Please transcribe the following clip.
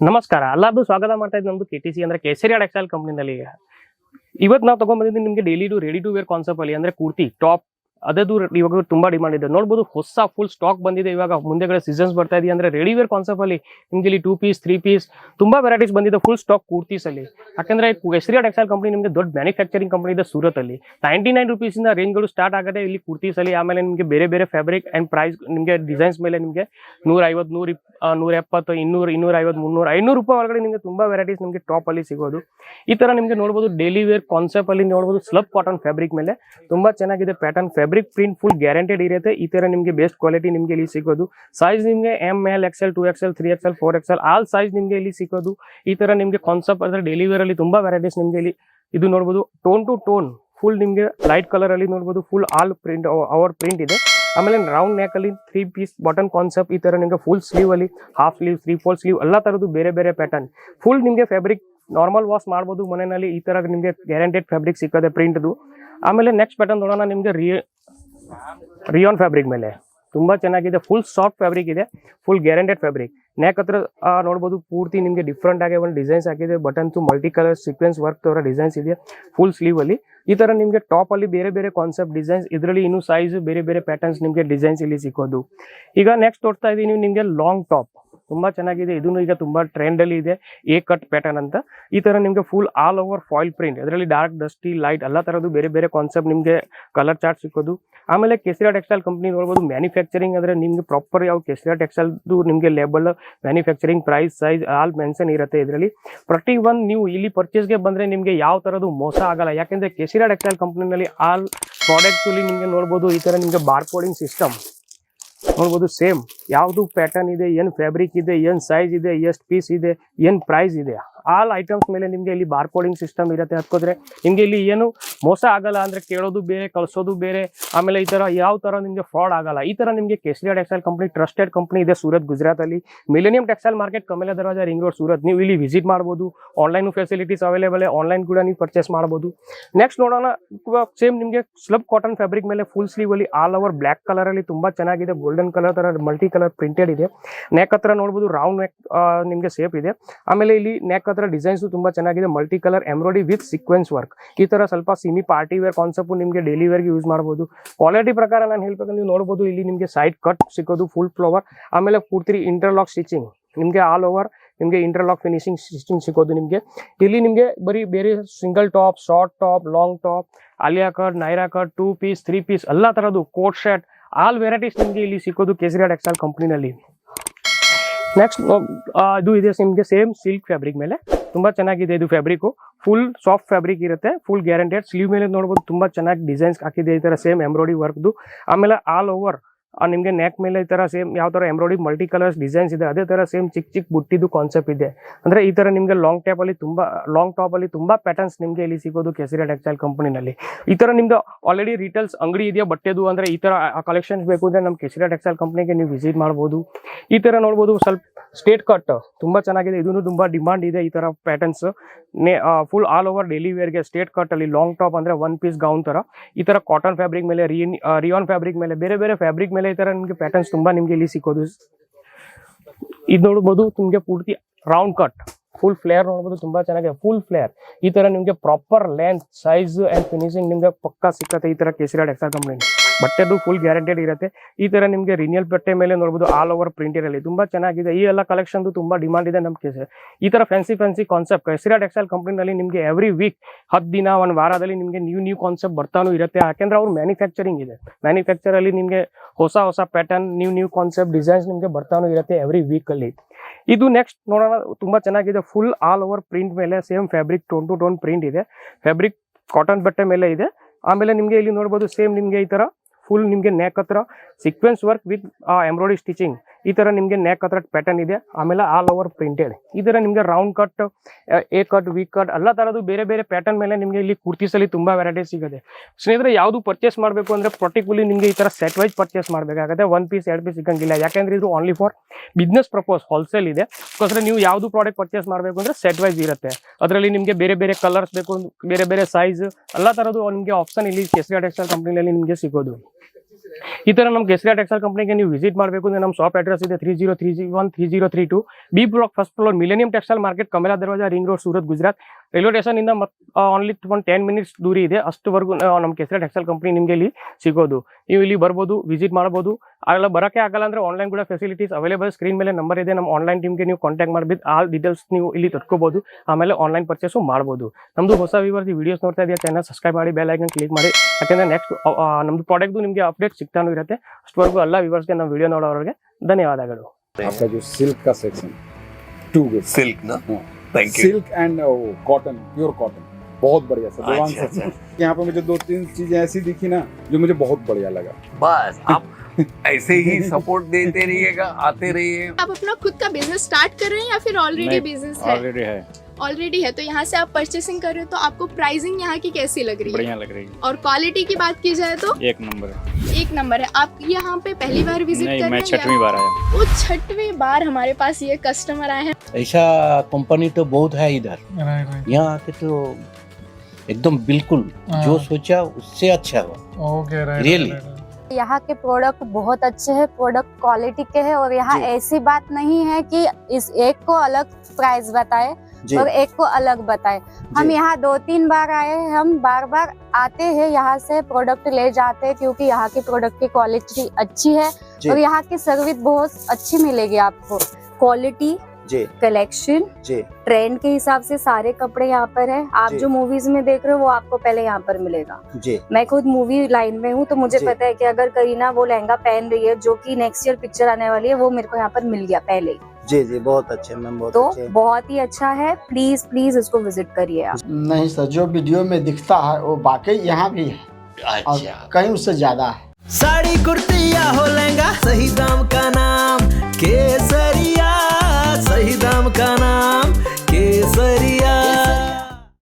ನಮಸ್ಕಾರ. ಅಲ್ಲಾದು ಸ್ವಾಗತ ಮಾಡ್ತಾ ಇದ್ದು ನಮ್ದು ಕೆ ಟಿ ಸಿ ಅಂದ್ರೆ ಕೇಸರಿ ಟೆಕ್ಸ್ಟೈಲ್ ಕಂಪ್ನಿನಲ್ಲಿ ಇವತ್ತು ನಾವು ತಗೊಂಡ್ಬಂದಿದ್ದು ನಿಮಗೆ daily to ready to wear concept ಅಲ್ಲಿ ಅಂದ್ರೆ ಕುರ್ತಿ ಟಾಪ್ ಅದದು ಇವಾಗ ತುಂಬಾ ಡಿಮಾಂಡ್ ಇದೆ. ನೋಡ್ಬೋದು ಹೊಸ ಫುಲ್ ಸ್ಟಾಕ್ ಬಂದಿದೆ. ಇವಾಗ ಮುಂದೆಗಡೆ ಸೀಸನ್ಸ್ ಬರ್ತಾ ಇದೆಯಾ ಅಂದ್ರೆ ರೆಡಿವೇರ್ ಕಾನ್ಸೆಪ್ಟ್ ಅಲ್ಲಿ ನಿಮ್ಗೆ ಇಲ್ಲಿ ಟೂ ಪೀಸ್ ತ್ರೀ ಪೀಸ್ ತುಂಬಾ ವೆರೈಟೀಸ್ ಬಂದಿದೆ ಫುಲ್ ಸ್ಟಾಕ್ ಕುರ್ತೀಸ್ ಅಲ್ಲಿ. ಯಾಕಂದ್ರೆ ಎಸ್ರಿಯಾ ಟೆಕ್ಸ್ಟೈಲ್ ಕಂಪನಿ ನಿಮಗೆ ದೊಡ್ಡ ಮ್ಯಾನುಫ್ಯಾಕ್ಚರಿಂಗ್ ಕಂಪನಿ ಇದೆ ಸೂರತ್ ಅಲ್ಲಿ. ನೈಂಟಿ ನೈನ್ ರುಪೀಸ್ ಇಂದ ರೇಂಜ್ಗಳು ಸ್ಟಾರ್ಟ್ ಆಗುತ್ತೆ ಇಲ್ಲಿ ಕುರ್ತೀಸ್ ಅಲ್ಲಿ ಆಮೇಲೆ ನಿಮಗೆ ಬೇರೆ ಬೇರೆ ಫ್ಯಾಬ್ರಿಕ್ ಅಂಡ್ ಪ್ರೈಸ್ ನಿಮಗೆ ಡಿಸೈನ್ಸ್ ಮೇಲೆ ನಿಮಗೆ ನೂರ ಐವತ್ತು ನೂರ ನೂರ ಎಪ್ಪತ್ತು ಇನ್ನೂರು ಇನ್ನೂರ ಐವತ್ತು ಮುನ್ನೂರು, ಐನೂರು ರೂಪಾಯಿ ಒಳಗಡೆ ನಿಮಗೆ ತುಂಬಾ ವೆರೈಟೀಸ್ ನಿಮಗೆ ಟಾಪ್ ಅಲ್ಲಿ ಸಿಗೋದು. ಈ ತರ ನಿಮಗೆ ನೋಡಬಹುದು ಡೈಲಿ ವೇರ್ ಕಾನ್ಸೆಪ್ಟ್ ಅಲ್ಲಿ ನೋಡಬಹುದು ಸ್ಲಬ್ ಕಾಟನ್ ಫ್ಯಾಬ್ರಿಕ್ ಮೇಲೆ ತುಂಬಾ ಚೆನ್ನಾಗಿದೆ pattern fabric print full guaranteed ಇರುತ್ತೆ. ಈ ತರ ನಿಮಗೆ ಬೆಸ್ಟ್ ಕ್ವಾಲಿಟಿ ನಿಮಗೆ ಇಲ್ಲಿ ಸಿಗೋದು. ಸೈಜ್ ನಿಮಗೆ M L XL two XL three XL four XL all size ನಿಮಗೆ ಇಲ್ಲಿ ಸಿಗೋದು. ಈ ತರ ನಿಮಗೆ ಕಾನ್ಸೆಪ್ಟ್ ಅಂದ್ರೆ ಡೆಲಿವರಿ ವೇರ್ ಅಲ್ಲಿ ತುಂಬಾ ವೆರೈಟೀಸ್ ನಿಮಗೆ ಇಲ್ಲಿ ಇದು ನೋಡ್ಬೋದು. ಟೋನ್ ಟು ಟೋನ್ ಫುಲ್ ನಿಮಗೆ ಲೈಟ್ ಕಲರ್ ಅಲ್ಲಿ ನೋಡ್ಬೋದು. Full all print over print ಇದೆ. ಆಮೇಲೆ ರೌಂಡ್ ನೆಕ್ ಅಲ್ಲಿ ತ್ರೀ ಪೀಸ್ ಬಟನ್ ಕಾನ್ಸೆಪ್ಟ್ ಈ ತರ ನಿಮಗೆ ಫುಲ್ ಸ್ಲೀವ್ ಅಲ್ಲಿ half sleeve three four sleeve ಎಲ್ಲ ತರದ್ದು ಬೇರೆ ಬೇರೆ ಪ್ಯಾಟರ್ನ್ ಫುಲ್ ನಿಮಗೆ ಫ್ಯಾಬ್ರಿಕ್ ನಾರ್ಮಲ್ ವಾಶ್ ಮಾಡ್ಬೋದು ಮನೆಯಲ್ಲಿ. ಈ ತರ ನಿಮಗೆ ಗ್ಯಾರಂಟೆಡ್ ಫ್ಯಾಬ್ರಿಕ್ ಸಿಕ್ಕದೆ ಪ್ರಿಂಟ್ದು ಆಮೇಲೆ ನೆಕ್ಸ್ಟ್ ಪ್ಯಾಟರ್ನ್ ನೋಡೋಣ. ನಿಮಗೆ ರಿ ರಿಯಾನ್ ಫ್ಯಾಬ್ರಿಕ್ ಮೇಲೆ. ತುಂಬಾ ಚೆನ್ನಾಗಿದೆ. ಫುಲ್ ಸಾಫ್ಟ್ ಫ್ಯಾಬ್ರಿಕ್ ಇದೆ. ಫುಲ್ ಗ್ಯಾರಂಟೆಡ್ ಫ್ಯಾಬ್ರಿಕ್ ನೆಕ್ ಹತ್ರ ನೋಡ್ಬೋದು, ಪೂರ್ತಿ ನಿಮಗೆ ಡಿಫ್ರೆಂಟ್ ಆಗಿ ಒಂದು ಡಿಸೈನ್ಸ್ ಹಾಕಿದೆ. Buttons multi colour sequence work ಅವರ ಡಿಸೈನ್ಸ್ ಇದೆ. ಫುಲ್ ಸ್ಲೀವ್ ಅಲ್ಲಿ. ಈ ತರ ನಿಮಗೆ ಟಾಪ್ ಅಲ್ಲಿ ಬೇರೆ ಬೇರೆ ಕಾನ್ಸೆಪ್ಟ್ ಡಿಸೈನ್ಸ್ ಇದರಲ್ಲಿ ಇನ್ನೂ ಸೈಜ್ ಬೇರೆ ಬೇರೆ ಪ್ಯಾಟರ್ನ್ಸ್ ನಿಮಗೆ ಡಿಸೈನ್ಸ್ ಇಲ್ಲಿ ಸಿಕ್ಕೋದು ಈಗ ನೆಕ್ಸ್ಟ್ ತೋರಿಸ್ತಾ ಇದೀನಿ, ನಿಮಗೆ ಲಾಂಗ್ ಟಾಪ್ ತುಂಬಾ ಚೆನ್ನಾಗಿದೆ. ಇದನ್ನು ಈಗ ತುಂಬಾ ಟ್ರೆಂಡ್ ಅಲ್ಲಿ ಇದೆ. ಎ ಕಟ್ ಪ್ಯಾಟರ್ನ್ ಅಂತ. ಈ ತರ ನಿಮಗೆ full all over foil print ಅದರಲ್ಲಿ ಡಾರ್ಕ್ ಡಸ್ಟಿ ಲೈಟ್ ಎಲ್ಲ ತರದ್ದು ಬೇರೆ ಬೇರೆ ಕಾನ್ಸೆಪ್ಟ್ ನಿಮಗೆ ಕಲರ್ ಚಾರ್ಟ್ ಸಿಕ್ಕೋದು. ಆಮೇಲೆ ಕೇಸರಿಯಾ ಟೆಕ್ಸ್ಟೈಲ್ ಕಂಪ್ನಿ ನೋಡ್ಬೋದು. ಮ್ಯಾನುಫ್ಯಾಕ್ಚರಿಂಗ್ ಅಂದ್ರೆ ನಿಮ್ಗೆ ಪ್ರಾಪರ್ ಯಾವ ಕೇಸರಿಯಾ ಟೆಕ್ಸ್ಟೈಲ್ ನಿಮಗೆ label manufacturing price size all mention ಇರುತ್ತೆ ಇದರಲ್ಲಿ. ಪ್ರತಿ ಒಂದು ನೀವು ಇಲ್ಲಿ ಪರ್ಚೇಸ್ಗೆ ಬಂದ್ರೆ ನಿಮಗೆ ಯಾವ ತರದ್ದು ಮೋಸ ಆಗಲ್ಲ. ಯಾಕೆಂದ್ರೆ ಕೇಸರಿಯಾ ಟೆಕ್ಸ್ಟೈಲ್ ಕಂಪ್ನಿನಲ್ಲಿ ಆಲ್ ಪ್ರಾಡಕ್ಟ್ಸ್ ನಿಮ್ಗೆ ನಿಮಗೆ ನೋಡ್ಬೋದು. ಈ ತರ ನಿಮಗೆ ಬಾರ್ಕೋಡಿಂಗ್ ಸಿಸ್ಟಮ್ ನೋಡ್ಬೋದು ಸೇಮ್. ಯಾವುದು ಪ್ಯಾಟರ್ನ್ ಇದೆ, ಏನು ಫ್ಯಾಬ್ರಿಕ್ ಇದೆ, ಏನು ಸೈಜ್ ಇದೆ, ಎಷ್ಟು ಪೀಸ್ ಇದೆ, ಏನು ಪ್ರೈಸ್ ಇದೆ ಆಲ್ ಐಟಮ್ಸ್ ಮೇಲೆ ನಿಮಗೆ ಇಲ್ಲಿ ಬಾರ್ ಕೋಡಿಂಗ್ ಸಿಸ್ಟಮ್ ಇರುತ್ತೆ. ಹತ್ಕೋದ್ರೆ ನಿಮಗೆ ಇಲ್ಲಿ ಏನು ಮೋಸ ಆಗಲ್ಲ ಅಂದ್ರೆ ಕೇಳೋದು ಬೇರೆ, ಕಳ್ಸೋದು ಬೇರೆ. ಆಮೇಲೆ ಈ ಥರ ಯಾವ ತರ ನಿಮಗೆ ಫ್ರಾಡ್ ಆಗಲ್ಲ. ಈ ತರ ನಿಮಗೆ Kesariya textile company trusted company ಇದೆ ಸೂರತ್ ಗುಜರಾತ್ ಅಲ್ಲಿ millennium textile market Kamala Darwaja ring road Surat. ನೀವು ಇಲ್ಲಿ ವಿಸಿಟ್ ಮಾಡ್ಬೋದು. ಆನ್ಲೈನ್ ಫೆಸಿಲಿಟೀಸ್ ಅವೈಲೇಬಲ್ ಆನ್ಲೈನ್ ಕೂಡ ನೀವು ಪರ್ಚೇಸ್ ಮಾಡ್ಬೋದು. ನೆಕ್ಸ್ಟ್ ನೋಡೋಣ ಸೇಮ್ ನಿಮಗೆ ಸ್ಲಬ್ ಕಾಟನ್ ಫ್ಯಾಬ್ರಿಕ್ ಮೇಲೆ ಫುಲ್ ಸ್ಲೀವ್ ಅಲ್ಲಿ ಆಲ್ ಓವರ್ ಬ್ಲ್ಯಾಕ್ ಕಲರ್ ಅಲ್ಲಿ ತುಂಬಾ ಚೆನ್ನಾಗಿದೆ. ಗೋಲ್ಡನ್ ಕಲರ್ ತರ ಮಲ್ಟಿ ಕಲರ್ ಪ್ರಿಂಟೆಡ್ ಇದೆ. ನೆಕ್ ಹತ್ರ ನೋಡ್ಬೋದು ರೌಂಡ್ ನೆಕ್ ನಿಮಗೆ ಸೇಫ್ ಇದೆ. ಆಮೇಲೆ ಇಲ್ಲಿ ನೆಕ್ ಡಿಸೈನ್ಸ್ ತುಂಬಾ ಚೆನ್ನಾಗಿದೆ. Multi colour embroidery with sequence work. ಈ ತರ ಸ್ವಲ್ಪ ಸಿಮಿ ಪಾರ್ಟಿ ವೇರ್ ಕಾನ್ಸೆಪ್ಟ್ ನಿಮಗೆ ಡೈಲಿ ವೇರ್ಗೆ ಯೂಸ್ ಮಾಡ್ಬೋದು. ಕ್ವಾಲಿಟಿ ಪ್ರಕಾರ ನಾನು ಹೇಳ್ಬೇಕಂದ್ರೆ ನೀವು ನೋಡಬಹುದು ಇಲ್ಲಿ ನಿಮಗೆ ಸೈಡ್ ಕಟ್ ಸಿಕ್ಕೋದು ಫುಲ್ ಫ್ಲವರ್ ಆಮೇಲೆ ಪೂರ್ತಿ ಇಂಟರ್ಲಾಕ್ ಸ್ಟಿಚಿಂಗ್ ನಿಮಗೆ ಆಲ್ ಓವರ್ ನಿಮಗೆ ಇಂಟರ್ಲಾಕ್ ಫಿನಿಶಿಂಗ್ ಸ್ಟಿಚಿಂಗ್ ಸಿಗೋದು ನಿಮಗೆ. ಇಲ್ಲಿ ನಿಮಗೆ ಬರೀ ಬೇರೆ single top short top long top Alia cut Naira cut two piece three piece ಎಲ್ಲ ತರದ್ದು ಕೋಟ್ ಶರ್ಟ್ ಆಲ್ ವೆರೈಟೀಸ್ ನಿಮಗೆ ಇಲ್ಲಿ ಸಿಕ್ಕೋದು ಕೇಸರಿ ಟೆಕ್ಸ್ಟೈಲ್ ಕಂಪ್ನಿನಲ್ಲಿ ನೆಕ್ಸ್ಟ್ ಇದು ಇದೆ ನಿಮಗೆ ಸೇಮ್ ಸಿಲ್ಕ್ ಫ್ಯಾಬ್ರಿಕ್ ಮೇಲೆ. ತುಂಬ ಚೆನ್ನಾಗಿದೆ ಇದು ಫ್ಯಾಬ್ರಿಕ್ ಫುಲ್ ಸಾಫ್ಟ್ ಫ್ಯಾಬ್ರಿಕ್ ಇರುತ್ತೆ. ಫುಲ್ ಗ್ಯಾರಂಟೆಡ್ ಸ್ಲೀವ್ ಮೇಲೆ ನೋಡ್ಬೋದು, ತುಂಬ ಚೆನ್ನಾಗಿ ಡಿಸೈನ್ಸ್ ಹಾಕಿದೆ. ಈ ಥರ ಸೇಮ್ ಎಂಬ್ರಾಯ್ಡಿ ವರ್ಕ್ದು ಆಮೇಲೆ ಆಲ್ ಓವರ್ ನಿಮಗೆ ನೆಕ್ ಮೇಲೆ ಈ ಥರ ಸೇಮ್ ಯಾವ ಥರ ಎಂಬ್ರಾಯ್ಡಿ ಮಲ್ಟಿ ಕಲರ್ಸ್ ಡಿಸೈನ್ಸ್ ಇದೆ, ಅದೇ ಥರ ಸೇಮ್ ಚಿಕ್ಕ ಚಿಕ್ಕ ಬುಟ್ಟಿದು ಕಾನ್ಸೆಪ್ಟ್ ಇದೆ. ಅಂದ್ರೆ ಈ ತರ ನಿಮಗೆ ಲಾಂಗ್ ಟ್ಯಾಪ್ ಅಲ್ಲಿ ತುಂಬಾ ಲಾಂಗ್ ಟಾಪಲ್ಲಿ ತುಂಬಾ ಪ್ಯಾಟರ್ನ್ಸ್ ನಿಮಗೆ ಇಲ್ಲಿ ಸಿಗೋದು ಕೆಸರಿ ಟೆಕ್ಸ್ಟೈಲ್ ಕಂಪನಿನಲ್ಲಿ ಈ ತರ ನಿಮ್ದು ಆಲ್ರೆಡಿ ರಿಟೇಲ್ಸ್ ಅಂಗಡಿ ಇದೆಯಾ ಬಟ್ಟೆದು ಅಂದರೆ ಈ ತರ ಕಲೆಕ್ಷನ್ಸ್ ಬೇಕು ಅಂದರೆ ನಮ್ಮ ಕೆಸರಿ ಟೆಕ್ಸ್ಟೈಲ್ ಕಂಪ್ನಿಗೆ ನೀವು ವಿಸಿಟ್ ಮಾಡ್ಬೋದು. ಈ ತರ ನೋಡ್ಬೋದು ಸ್ವಲ್ಪ ಸ್ಟೇಟ್ ಕಟ್. ತುಂಬಾ ಚೆನ್ನಾಗಿದೆ. ಇದೂ ತುಂಬಾ ಡಿಮಾಂಡ್ ಇದೆ ಈ ತರ patterns full all over daily ವೇರ್ಗೆ straight cut ಅಲ್ಲಿ ಲಾಂಗ್ ಟಾಪ್ ಅಂದ್ರೆ ಒನ್ ಪೀಸ್ ಗೌನ್ ತರ. ಈ ತರ ಕಾಟನ್ ಫ್ಯಾಬ್ರಿಕ್ ಮೇಲೆ ರಿಯನ್ ರಿಯಾನ್ ಫ್ಯಾಬ್ರಿಕ್ ಮೇಲೆ, ಬೇರೆ ಬೇರೆ ಫ್ಯಾಬ್ರಿಕ್ ಮೇಲೆ ಈ ತರ ನಿಮಗೆ ಪ್ಯಾಟರ್ನ್ಸ್ ತುಂಬಾ ನಿಮ್ಗೆ ಇಲ್ಲಿ ಸಿಕ್ಕೋದು. ಇದು ನೋಡ್ಬೋದು ನಿಮಗೆ ಪೂರ್ತಿ ರೌಂಡ್ ಕಟ್ ಫುಲ್ ಫ್ಲೇರ್ ನೋಡ್ಬೋದು ತುಂಬಾ ಚೆನ್ನಾಗಿದೆ. ಫುಲ್ ಫ್ಲೇರ್ ಈ ತರ ನಿಮಗೆ proper length size and finishing ನಿಮ್ಗೆ ಪಕ್ಕಾ ಸಿಕ್ಕತ್ತೆ ಈ ತರ ಕೇಸರಿ ಎಕ್ಸಾ ಕಂಪ್ನಿ ಬಟ್ಟೆದು ಫುಲ್ ಗ್ಯಾರಂಟೆಡ್ ಇರುತ್ತೆ. ಈ ತರ ನಿಮಗೆ ರಿನಿಯಲ್ ಬಟ್ಟೆ ಮೇಲೆ ನೋಡಬಹುದು ಆಲ್ ಓವರ್ ಪ್ರಿಂಟ್ ಅಲ್ಲಿ ತುಂಬಾ ಚೆನ್ನಾಗಿದೆ. ಈ ಎಲ್ಲ ಕಲೆಕ್ಷನ್ ತುಂಬಾ ಡಿಮಾಂಡ್ ಇದೆ ನಮ್ಮ ಕೇಸ್ ಈ ತರ fancy fancy concept Kesariya textile ಕಂಪ್ನಿನಲ್ಲಿ ನಿಮಗೆ ಎವ್ರಿ ವೀಕ್ ಹತ್ತು ದಿನ, ಒಂದು ವಾರದಲ್ಲಿ ನಿಮಗೆ ನ್ಯೂ ನ್ಯೂ ಕಾನ್ಸೆಪ್ಟ್ ಬರ್ತಾನೂ ಇರುತ್ತೆ. ಯಾಕೆಂದ್ರೆ ಅವ್ರು ಮ್ಯಾನುಫ್ಯಾಕ್ಚರಿಂಗ್ ಇದೆ. ಮ್ಯಾನುಫ್ಯಾಕ್ಚರ್ ಅಲ್ಲಿ ನಿಮಗೆ ಹೊಸ ಹೊಸ pattern new new concept designs ನಿಮಗೆ ಬರ್ತಾನೂ ಇರುತ್ತೆ ಎವ್ರಿ ವೀಕ್ ಅಲ್ಲಿ. ಇದು ನೆಕ್ಸ್ಟ್ ನೋಡೋಣ. ತುಂಬಾ ಚೆನ್ನಾಗಿದೆ. ಫುಲ್ ಆಲ್ ಓವರ್ ಪ್ರಿಂಟ್ ಮೇಲೆ same fabric tone to tone print ಇದೆ. ಫ್ಯಾಬ್ರಿಕ್ ಕಾಟನ್ ಬಟ್ಟೆ ಮೇಲೆ ಇದೆ. ಆಮೇಲೆ ನಿಮಗೆ ಇಲ್ಲಿ ನೋಡಬಹುದು ಸೇಮ್ ನಿಮಗೆ ಈ ತರ ಫುಲ್ ನಿಮಗೆ ನೆಕ್ ಹತ್ರ sequence work with embroidery stitching ಈ ತರ ನಿಮಗೆ ನೆಕ್ ಹತ್ರ ಪ್ಯಾಟರ್ನ್ ಇದೆ. ಆಮೇಲೆ ಆಲ್ ಓವರ್ ಪ್ರಿಂಟೆಡ್ ಈ ತರ ನಿಮಗೆ round cut A cut V cut ಎಲ್ಲ ತರದ್ದು ಬೇರೆ ಬೇರೆ ಪ್ಯಾಟರ್ನ್ ಮೇಲೆ ನಿಮಗೆ ಇಲ್ಲಿ ಕುರ್ತೀಸ್ ಅಲ್ಲಿ ತುಂಬಾ ವೆರೈಟಿ ಸಿಗುತ್ತೆ ಸ್ನೇಹಿತರೆ, ಯಾವುದು ಪರ್ಚೇಸ್ ಮಾಡಬೇಕು ಅಂದ್ರೆ ಪರ್ಟಿಕ್ಯುಲಿ ನಿಮಗೆ ಈ ತರ ಸೆಟ್ ವೈಸ್ ಪರ್ಚೇಸ್ ಮಾಡಬೇಕಾಗುತ್ತೆ. ಒನ್ ಪೀಸ್ ಎರಡು ಪೀಸ್ ಸಿಗಂಗಿಲ್ಲ. ಯಾಕಂದ್ರೆ ಇದು only for business purpose wholesale ಇದೆ. ಅದಕ್ಕೋಸ್ಕರ ನೀವು ಯಾವುದು ಪ್ರಾಡಕ್ಟ್ ಪರ್ಚೇಸ್ ಮಾಡಬೇಕು ಅಂದ್ರೆ ಸೆಟ್ ವೈಸ್ ಇರುತ್ತೆ. ಅದರಲ್ಲಿ ನಿಮಗೆ ಬೇರೆ ಬೇರೆ ಕಲರ್ಸ್ ಬೇಕು, ಬೇರೆ ಬೇರೆ ಸೈಜ್ ಎಲ್ಲ ತರದ್ದು ನಿಮಗೆ ಆಪ್ಷನ್ ಇಲ್ಲಿ ಕೇಸರಿಯಾ ಟೆಕ್ಸ್ಟೈಲ್ ಕಂಪ್ನಿಯಲ್ಲಿ ನಿಮಗೆ ಸಿಗೋದು. ಈ ತರ ನಮ್ಮ ಕೆಸರಾ ಟೆಕ್ಸ್ಟೈಲ್ ಕಂಪ್ನಿಗೆ ನೀವು ವಿಸಿಟ್ ಮಾಡಬೇಕು ಅಂದ್ರೆ ನಮ್ಮ ಶಾಪ್ ಅಡ್ರೆಸ್ ಇದೆ three zero three G one three zero three two B block first floor millennium textile market Kamala Darwaja ring road Surat Gujarat railway station ಇಂದ ಓನ್ಲಿ ಒನ್ ಟೆನ್ ಮಿನಿಟ್ಸ್ ದೂರ ಇದೆ. ಅಷ್ಟುವರೆಗೂ ನಮ್ಮ ಕೆಸರಾ textile company ನಿಮಗೆ ಇಲ್ಲಿ ಸಿಗೋದು. ನೀವು ಇಲ್ಲಿ ಬರ್ಬೋದು ವಿಸಿಟ್ ಮಾಡ್ಬೋದು. ಆಗಲ್ಲ, ಬರೋಕ್ಕೆ ಆಗಲ್ಲ ಅಂದ್ರೆ ಆನ್ಲೈನ್ ಕೂಡ ಫೆಸಿಲಿಟೀಸ್ ಅವೈಲೇಬಲ್ ಸ್ಕ್ರೀನ್ ಮೇಲೆ ನಂಬರ್ ಇದೆ. ನಮ್ಮ ಆನ್ಲೈನ್ ಟೀಮ್ಗೆ ನೀವು ಕಾಂಟ್ಯಾಕ್ಟ್ ಮಾಡಬೇಕು ಆ ಡೀಟೇಲ್ಸ್ ನೀವು ಇಲ್ಲಿ ತರ್ಕೋಬಹುದು ಆಮೇಲೆ ಆನ್ಲೈನ್ ಪರ್ಚೇಸು ಮಾಡ್ಬೋದು. ನಮ್ದು ಹೊಸ ವಿವರ್ಸ್ ವಿಡಿಯೋಸ್ ನೋಡ್ತಾ ಇದೆಯಾ ಚಾನಲ್ ಸಬ್ಸ್ಕ್ರೈಬ್ ಮಾಡಿ ಬೆಲ್ ಐಕನ್ ಕ್ಲಿಕ್ ಮಾಡಿ. ಯಾಕಂದ್ರೆ ನೆಕ್ಸ್ಟ್ ನಮ್ದು ಪ್ರಾಡಕ್ಟ್ದು ನಿಮಗೆ ಅಪ್ಡೇಟ್ ಸಿಗ್ತಾನೂ ಇರುತ್ತೆ ಅಷ್ಟವರೆಗೂ ಎಲ್ಲ ವಿವರ್ಸ್ಗೆ ನಮ್ಮ ವಿಡಿಯೋ ನೋಡೋರಿಗೆ ಧನ್ಯವಾದಗಳು आपका जो सिल्क का सेक्शन टू गुड सिल्क ना हाँ। Thank you silk and cotton pure cotton बहुत बढ़िया सर देवांग अच्छा, सर यहाँ पे मुझे दो तीन चीजें ऐसी दिखी ना जो मुझे बहुत बढ़िया लगा बस आप ऐसे ही सपोर्ट देते रहिएगा आते रहिए आप अपना खुद का बिजनेस स्टार्ट कर रहे हैं या फिर ऑलरेडी नहीं, बिजनेस है ऑलरेडी है ऑलरेडी है तो यहाँ से आप परचेसिंग कर रहे हो तो आपको प्राइसिंग यहाँ की कैसी लग रही है? बढ़िया लग रही है। और क्वालिटी की बात की जाए तो? एक नंबर है। एक नंबर है। आप यहाँ पे पहली बार विज़िट नहीं कर मैं रहे हैं छठवीं बार आया वो छठवीं बार हमारे पास ये कस्टमर आए हैं। ऐसा कंपनी तो बहुत है इधर। यहाँ आके तो एकदम बिल्कुल जो सोचा उससे अच्छा हुआ। Okay Really? यहाँ के प्रोडक्ट बहुत अच्छे हैं प्रोडक्ट क्वालिटी के हैं और यहाँ ऐसी बात नहीं है कि इस एक को अलग प्राइस बताए। और एक को अलग बताए। हम यहाँ दो तीन बार आए हैं हम बार बार आते हैं यहाँ से प्रोडक्ट ले जाते हैं क्योंकि यहाँ की प्रोडक्ट की क्वालिटी अच्छी है और यहाँ की सर्विस बहुत अच्छी मिलेगी आपको। क्वालिटी कलेक्शन ट्रेंड के हिसाब से सारे कपड़े यहाँ पर है। आप जो। मूवीज़ में देख रहे हो वो आपको पहले यहाँ पर मिलेगा। जी। मैं खुद मूवी लाइन में हूँ तो मुझे पता है कि अगर करीना वो लहंगा पहन रही है जो कि नेक्स्ट ईयर पिक्चर आने वाली है वो मेरे को यहाँ पर मिल गया पहले ही। जी जी बहुत अच्छे मैम बहुत तो अच्छे बहुत ही अच्छा है। प्लीज़ प्लीज़ इसको विज़िट करिए आप। नहीं सर जो वीडियो में दिखता है वो बाकी यहाँ भी है। और अच्छा। कहीं उससे ज़्यादा है। साड़ी कुर्ती या हो लहंगा सही दाम का नाम केसरिया सही दाम का नाम